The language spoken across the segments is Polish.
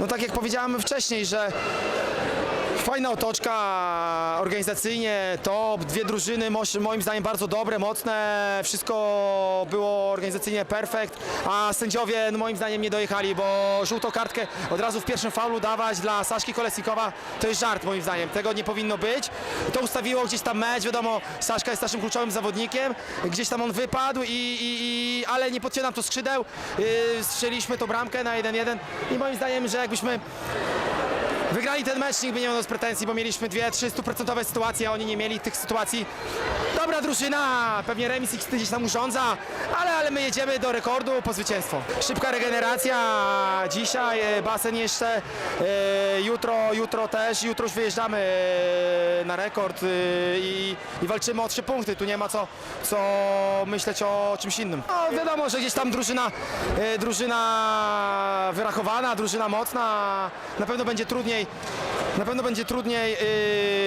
No tak jak powiedziałem wcześniej, że Fajna otoczka, organizacyjnie top, dwie drużyny moim zdaniem bardzo dobre, mocne, wszystko było organizacyjnie perfekt, a sędziowie no, moim zdaniem nie dojechali, bo żółtą kartkę od razu w pierwszym faulu dawać dla Saszki Kolesnikowa to jest żart moim zdaniem, tego nie powinno być. To ustawiło gdzieś tam mecz, wiadomo, Saszka jest naszym kluczowym zawodnikiem, gdzieś tam on wypadł, i, i, i, ale nie podcieram to skrzydeł, yy, strzeliśmy tą bramkę na 1-1 i moim zdaniem, że jakbyśmy Wygrali ten mecz, nikt by nie miał z pretensji, bo mieliśmy dwie, trzy stuprocentowe sytuacje, a oni nie mieli tych sytuacji. Dobra drużyna, pewnie remis ich gdzieś tam urządza, ale, ale my jedziemy do rekordu po zwycięstwo. Szybka regeneracja, dzisiaj e, basen jeszcze, e, jutro, jutro też, jutro już wyjeżdżamy e, na rekord i, i walczymy o trzy punkty, tu nie ma co, co myśleć o czymś innym. No, wiadomo, że gdzieś tam drużyna, drużyna wyrachowana, drużyna mocna, na pewno będzie trudniej, na pewno będzie trudniej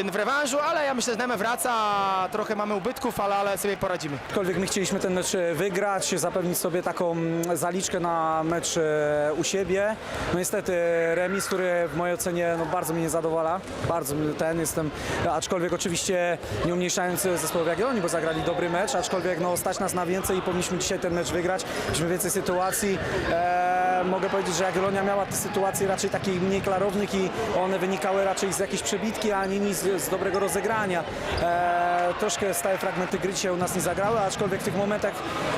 yy, w rewanżu, ale ja myślę, że Neme wraca, trochę mamy ubytków, ale, ale sobie poradzimy. Aczkolwiek my chcieliśmy ten mecz e, wygrać, zapewnić sobie taką mm, zaliczkę na mecz e, u siebie. No niestety remis, który w mojej ocenie no, bardzo mnie nie zadowala. Bardzo ten jestem, aczkolwiek oczywiście nie umniejszając zespołu Jagiellonii, bo zagrali dobry mecz, aczkolwiek no, stać nas na więcej i powinniśmy dzisiaj ten mecz wygrać. Mieliśmy więcej sytuacji. E, mogę powiedzieć, że Jagiellonia miała te sytuacje raczej takich mniej klarownych i one wynikały raczej z jakiejś przebitki, a nie z, z dobrego rozegrania. E, troszkę stałe fragmenty gry dzisiaj u nas nie zagrały, aczkolwiek w tych momentach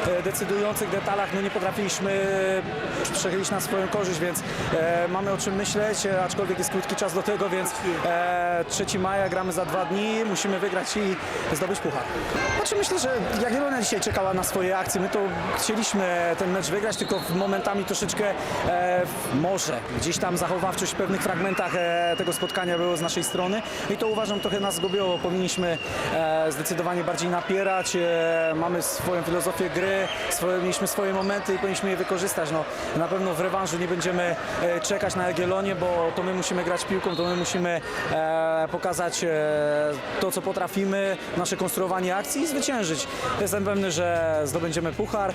e, decydujących detalach no nie potrafiliśmy e, przechylić na swoją korzyść, więc e, mamy o czym myśleć, aczkolwiek jest krótki czas do tego, więc e, 3 maja gramy za dwa dni, musimy wygrać i zdobyć puchar. Znaczy myślę, że Jagiellonia dzisiaj czekała na swoje akcje, my to chcieliśmy ten mecz wygrać, tylko momentami troszeczkę może gdzieś tam zachowawczość w pewnych fragmentach tego spotkania było z naszej strony i to uważam trochę nas zgubiło, powinniśmy zdecydowanie bardziej napierać, e, mamy swoją filozofię gry, swoje, mieliśmy swoje momenty i powinniśmy je wykorzystać. No, na pewno w rewanżu nie będziemy e, czekać na Jagiellonię, bo to my musimy grać piłką, to my musimy e, pokazać to, co potrafimy, nasze konstruowanie akcji i zwyciężyć. Jestem pewny, że zdobędziemy puchar.